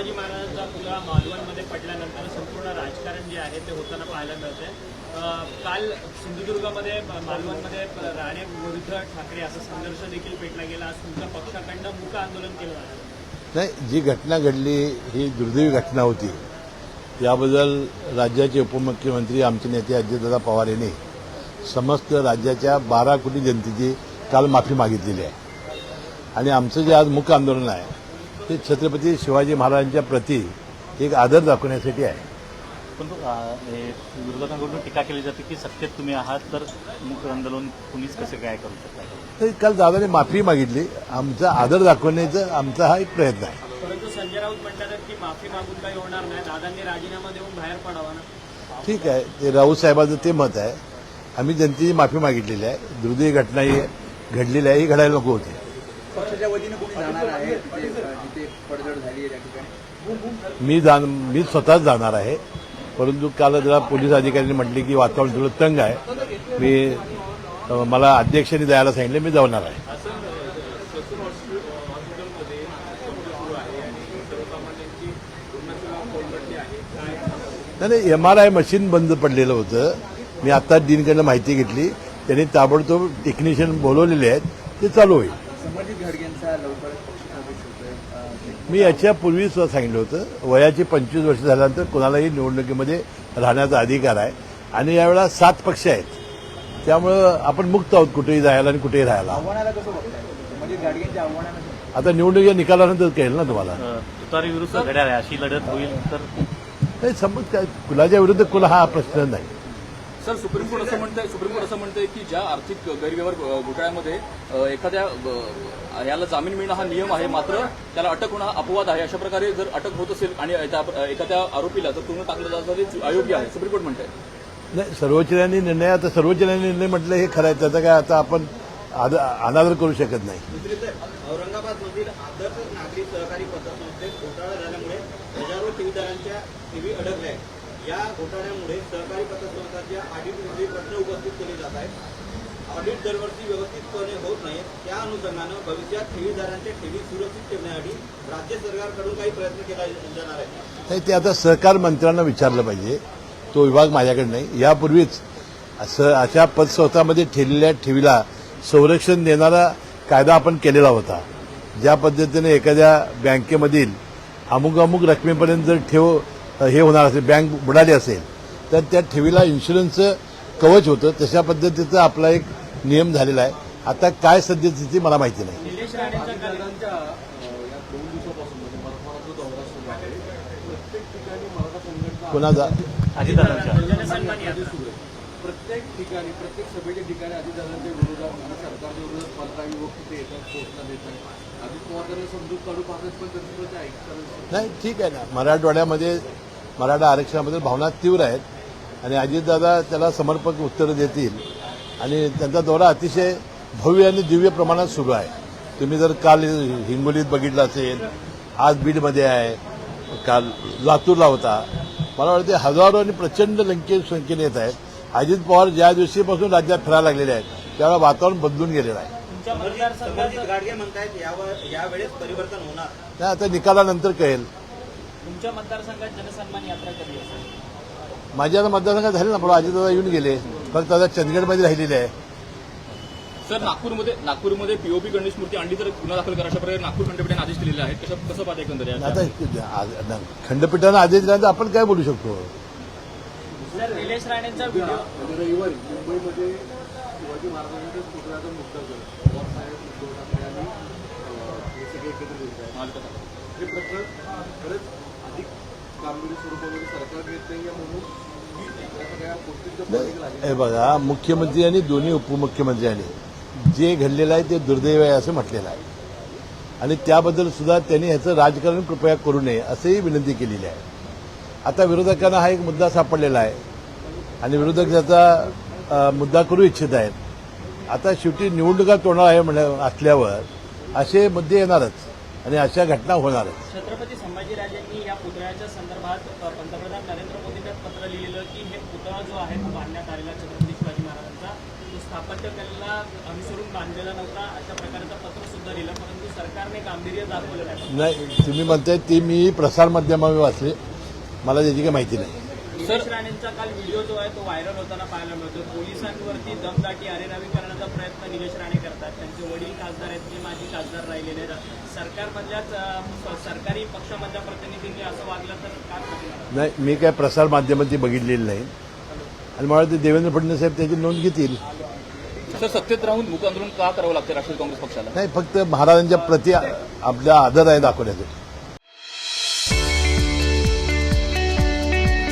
शिवाजी महाराजांचा पुला मालवणमध्ये पडल्यानंतर संपूर्ण राजकारण जे आहे ते होताना पाहायला मिळते काल सिंधुदुर्गामध्ये मालवणमध्ये राणे विरुद्ध ठाकरे असा संघर्ष देखील पेटला गेला. आज तुमच्या पक्षाकडनं मूक आंदोलन केलं जाणार नाही जी घटना घडली ही दुर्दैवी घटना होती. याबद्दल राज्याचे उपमुख्यमंत्री आमचे नेते अजितदादा पवार यांनी समस्त राज्याच्या बारा कोटी जनतेची काल माफी मागितलेली आहे. आणि आमचं जे आज मुख्य आंदोलन आहे ते छत्रपती शिवाजी महाराजांच्या प्रती एक आदर दाखवण्यासाठी आहे. हे विरोधकांकडून टीका केली जाते की सत्तेत तुम्ही आहात तर मुख आंदोलन कुणीच कसं काय करू शकता तर काल दादाने माफी मागितली. आमचा आदर दाखवण्याचा आमचा हा एक प्रयत्न आहे. परंतु संजय राऊत म्हणतात की माफी मागून काही होणार नाही. दादांनी राजीनामा देऊन बाहेर पडावा ना? ठीक आहे. ते राऊत साहेबांचं ते मत आहे. आम्ही जनतेची माफी मागितलेली आहे. दुर्दैवी घटना ही घडलेली आहे. ही घडायला नको होती. पक्षाच्या वतीने कोणी जाणार आहे? तिथे जिथे पडझड झाली आहे त्या ठिकाणी. मी जाण मी स्वतःच जाणार आहे. परंतु काल जरा पोलीस अधिकाऱ्यांनी म्हटले की वातावरण थोडं तंग आहे. मी मला अध्यक्षांनी जायला सांगितले मी जाणार आहे. नाही नाही एम आर आय मशीन बंद पडलेलं होतं. मी आता डीनकडनं माहिती घेतली. त्यांनी ताबडतोब टेक्निशियन बोलवलेले आहेत. ते चालू होईल. मी याच्यापूर्वीच सांगितलं होतं वयाची पंचवीस वर्ष झाल्यानंतर कोणालाही निवडणुकीमध्ये राहण्याचा अधिकार आहे आणि यावेळेला सात पक्ष आहेत. त्यामुळं आपण मुक्त आहोत कुठेही जायला आणि कुठेही राहायला. आव्हानाला आता निवडणुकीच्या निकालानंतर कळेल ना तुम्हाला. अ, तुतारी विरुद्ध घड्याळ आहे. अशी लढत होईल तर? नाही समज काय? कुलाच्या विरुद्ध कुला हा प्रश्न नाही. सर सुप्रीम कोर्ट असं म्हणतंय सुप्रीम कोर्ट असं म्हणतंय की ज्या आर्थिक गैरव्यवहार घोटाळ्यामध्ये एखाद्या याला जामीन मिळणं हा नियम आहे मात्र त्याला अटक होणं हा अपवाद आहे. अशा प्रकारे जर अटक होत असेल आणि एखाद्या आरोपीला जर तुरुंगात टाकलं जात असेल ते अयोग्य आहे. सुप्रीम कोर्ट म्हणतंय. नाही सर्वोच्च न्यायालयाने निर्णय आता सर्वोच्च न्यायालयाने निर्णय म्हटलं हे खरं आहे. त्याचा काय आता आपण आद- अनादर करू शकत नाही. औरंगाबादमधील आदर्श नागरी सहकारी पतसंस्थेत घोटाळा झाल्यामुळे हजारो ठेवीदारांच्या ठेवी अडकल्या आहेत. या घोटाळ्यामुळे सहकारी पतसंस्थांच्या ऑडिटमध्ये प्रश्न उपस्थित केले जात आहेत. ऑडिट दरवर्षी व्यवस्थितपणे होत नाही त्या अनुषंगानं भविष्यात ठेवीदारांच्या ठेवी सुरक्षित ठेवण्यासाठी राज्य सरकारकडून काही प्रयत्न केला जाणार आहे नाही ते आता सहकार मंत्र्यांना विचारलं पाहिजे. तो विभाग माझ्याकडे नाही. यापूर्वीच असं अशा पतसंस्थामध्ये ठेवलेल्या ठेवीला संरक्षण देणारा कायदा आपण केलेला होता. ज्या पद्धतीने एखाद्या बँकेमधील अमुक अमुक रकमेपर्यंत जर ठेव हे होणार असेल बँक बुडाली असेल तर त्या ठेवीला इन्शुरन्सचं कवच होतं. तशा पद्धतीचा आपला एक नियम झालेला आहे. आता काय सद्यस्थिती मला माहिती नाही. काल कोणाचा? प्रत्येक ठिकाणी प्रत्येक सभेच्या ठिकाणी अजितदादांच्या विरोधात आणि सरकारच्या विरोधात येतात देतात. अजित पवार समजूत काढू पाहतात पण त्यांचं नाही ठीक आहे ना. मराठवाड्यामध्ये मराठा आरक्षणामध्ये भावना तीव्र आहेत. आणि अजितदादा त्याला समर्पक उत्तरं देतील. आणि त्यांचा दौरा अतिशय भव्य आणि दिव्य प्रमाणात सुरू आहे. तुम्ही जर काल हिंगोलीत बघितलं असेल आज बीडमध्ये आहे काल लातूरला होता. मला वाटते हजारो आणि प्रचंड लंके संख्येने येत आहेत. अजित पवार ज्या दिवशीपासून राज्यात फिरायला लागलेले आहेत त्यावेळेला वातावरण बदलून गेलेलं आहे. आता निकालानंतर कळेल. तुमच्या मतदारसंघात जनसन्मान यात्रा कधी असेल माझ्या आता मतदारसंघात झाले ना पण अजितदादा येऊन गेले. फक्त आता चंदगडमध्ये राहिलेले आहे. सर नागपूरमध्ये नागपूरमध्ये पीओपी गणेश मूर्ती आणली तर गुन्हा दाखल करा अशा प्रकारे नागपूर खंडपीठाने आदेश दिलेले आहेत. कसं कसं पाहता एकंदर खंडपीठानं आदेश दिल्यानंतर आपण काय बोलू शकतो? सर निलेश राणेंचा रविवारी मुंबईमध्ये शिवाजी महाराजांच्या पुतळ्याचा मुद्दा हे एकत्र हे प्रकरण खरंच अधिक गांभीर्य स्वरूपामध्ये सरकार घेत नाही म्हणून या सगळ्या गोष्टींचं पॉलिटिकल आहे. हे बघा मुख्यमंत्री आणि दोन्ही उपमुख्यमंत्र्यांनी जे घडलेलं आहे ते दुर्दैव आहे असं म्हटलेलं आहे. आणि त्याबद्दल सुद्धा त्यांनी ह्याचं राजकारण कृपया करू नये असंही विनंती केलेली आहे. आता विरोधकांना हा एक मुद्दा सापडलेला आहे. आणि विरोधक त्याचा मुद्दा करू इच्छित आहेत. आता शेवटी निवडणुका तोडणार आहे म्हणल्या असल्यावर असे मुद्दे येणारच. आणि अशा घटना होणारच छत्रपती संभाजीराजांनी या पुतळ्याच्या संदर्भात पंतप्रधान नरेंद्र मोदींना पत्र लिहिलेलं की हे पुतळा जो आहे तो बांधण्यात आलेला छत्रपती शिवाजी महाराजांचा. तो स्थापत्य कलेला अनुसरून बांधलेला नव्हता अशा प्रकारचं पत्र सुद्धा दिलं परंतु सरकारने गांभीर्य दाखवलं नाही. नाही तुम्ही म्हणताय ती मी प्रसारमाध्यमावर वाचले. मला त्याची काही माहिती नाही. निलेश राणेंचा काल व्हिडिओ जो आहे तो व्हायरल होताना पाहायला मिळतो पोलिसांवरती दमदाटी अरेरावी करण्याचा प्रयत्न निलेश राणे करतात. त्यांचे वडील खासदार आहेत ते माजी खासदार राहिलेले आहेत. सरकारमधल्याच सरकारी पक्षामधल्या प्रतिनिधींनी असं वागलं तर काय? नाही मी काय प्रसारमाध्यमात ती बघितलेली नाही. आणि मला वाटतं देवेंद्र फडणवीस साहेब त्याची नोंद घेतील. सर सत्तेत राहून मुक आंदोलन का करावं लागतं राष्ट्रवादी काँग्रेस पक्षाला? नाही फक्त महाराजांच्या प्रति आपला आदर आहे दाखवण्यासाठी.